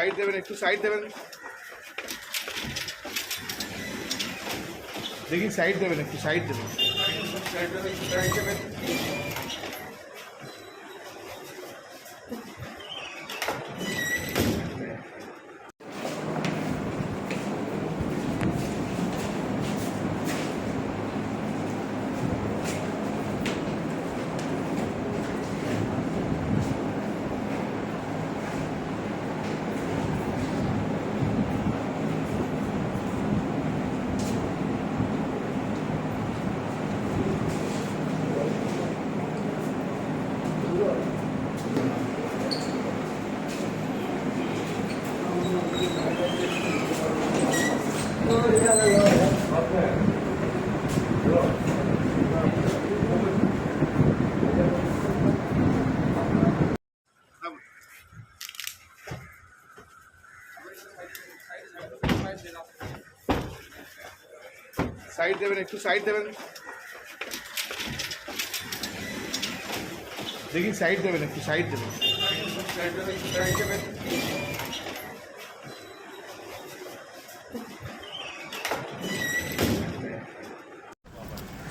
Side দেবেন একটু side দেবেন। দেখি সাইড দেবেন একটু সাইড দেবেন। সাইড দেবেন একটু সাইড দেবেন দেখি সাইড দেবেন একটু সাইড দেবেন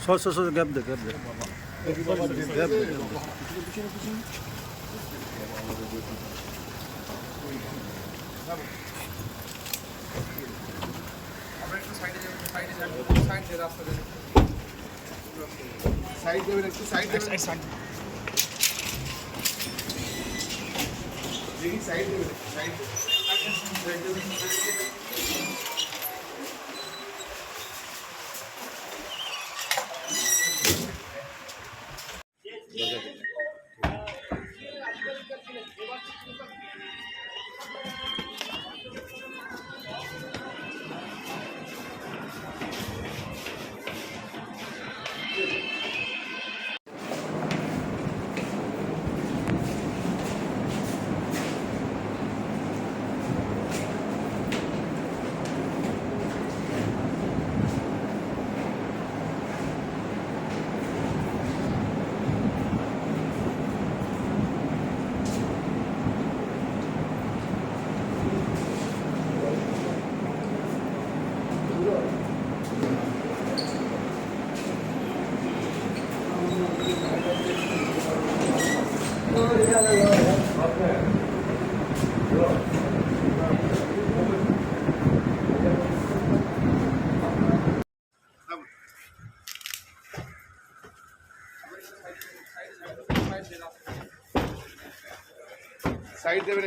সর সর সর গ্যাপ দে গ্যাপ দে। গ্যাপ দে। সাইড দেবেন একটু সাইড দেবেন দেখি সাইড দেবেন সাইড সাইড দেবেন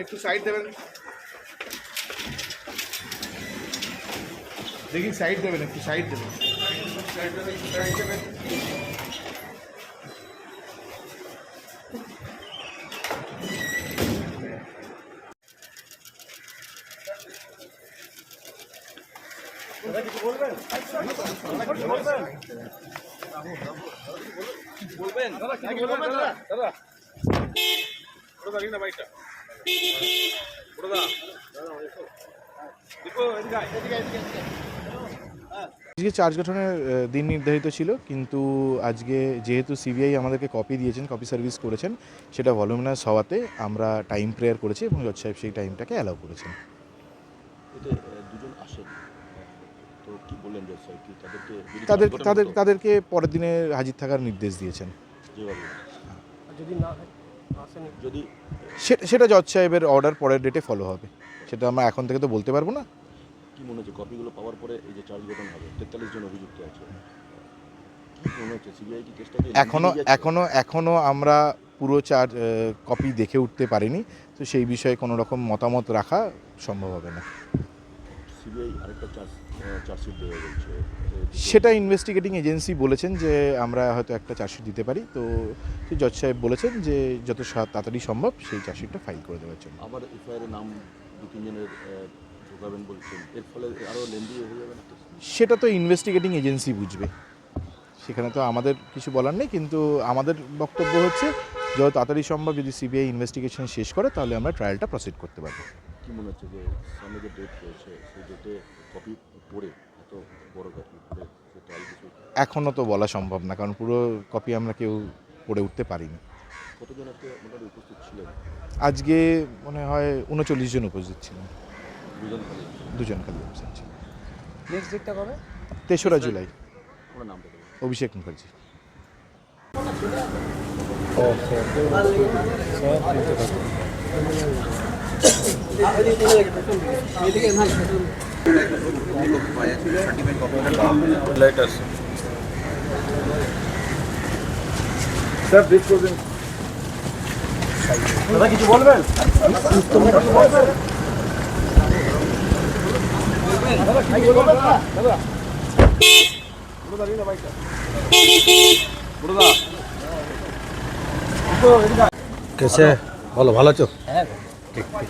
একটু সাইড দেবেন দেখি সাইড দেবেন একটু সাইড দেবেন আজকে চার্জ গঠনের দিন নির্ধারিত ছিল, কিন্তু আজকে যেহেতু সিবিআই আমাদেরকে কপি দিয়েছেন কপি সার্ভিস করেছেন, সেটা ভলিউমিনাস হওয়াতে আমরা টাইম প্রেয়ার করেছি এবং জজ সাহেব সেই টাইমটাকে অ্যালাউ করেছেন। দুজন আসেন। কি বললেন তাদের তাদের তাদেরকে পরের দিনে হাজির থাকার নির্দেশ দিয়েছেন। যদি না যদি সেটা জজ সাহেবের অর্ডার পরের ডেটে ফলো হবে। সেটা আমরা এখন থেকে তো বলতে পারব না। কি মনে হচ্ছে? কপিগুলো পাওয়ার পরে এই যে চার্জ গঠন হবে তেতাল্লিশ জন অভিযুক্ত আছে। মনে এখনও এখনও এখনও আমরা পুরো চার্জ কপি দেখে উঠতে পারিনি। তো সেই বিষয়ে কোনো রকম মতামত রাখা সম্ভব হবে না। সিবিআই আরেকটা চার্জ চার্জশিট দেওয়া বলছে সেটা ইনভেস্টিগেটিং এজেন্সি বলেছেন যে আমরা হয়তো একটা চার্জশিট দিতে পারি। তো জজ সাহেব বলেছেন যে যত তাড়াতাড়ি সম্ভব সেই চার্জশিটটা ফাইল করে দেওয়ার জন্য। আবার এফআইআর নাম দু তিনজনের ঢোকাবেন বলছেন। এর ফলে আরও লেন্দি হয়ে যাবে না? সেটা তো ইনভেস্টিগেটিং এজেন্সি বুঝবে। সেখানে তো আমাদের কিছু বলার নেই কিন্তু আমাদের বক্তব্য হচ্ছে যত তাড়াতাড়ি সম্ভব যদি সিবিআই ইনভেস্টিগেশন শেষ করে তাহলে আমরা ট্রায়ালটা প্রসিড করতে পারব। মনে হচ্ছে যে সামনে যে ডেট রয়েছে সেই ডেটে কপি পড়ে এত বড় কপি পড়ে সে ট্রায়াল কিছু এখনও তো বলা সম্ভব না কারণ পুরো কপি আমরা কেউ পড়ে উঠতে পারিনি। কতজন আজকে মোটামুটি উপস্থিত ছিলেন? আজকে মনে হয় উনচল্লিশ জন উপস্থিত ছিলেন। দুজন খালি দুজন খালি উপস্থিত ছিলেন। নেক্সট ডেটটা কবে? তেসরা জুলাই। ওনার নামটা দেবেন অভিষেক মুখার্জি। দাদা কিছু বলবেন কেসে বলো ভালো আছো? ঠিক ঠিক।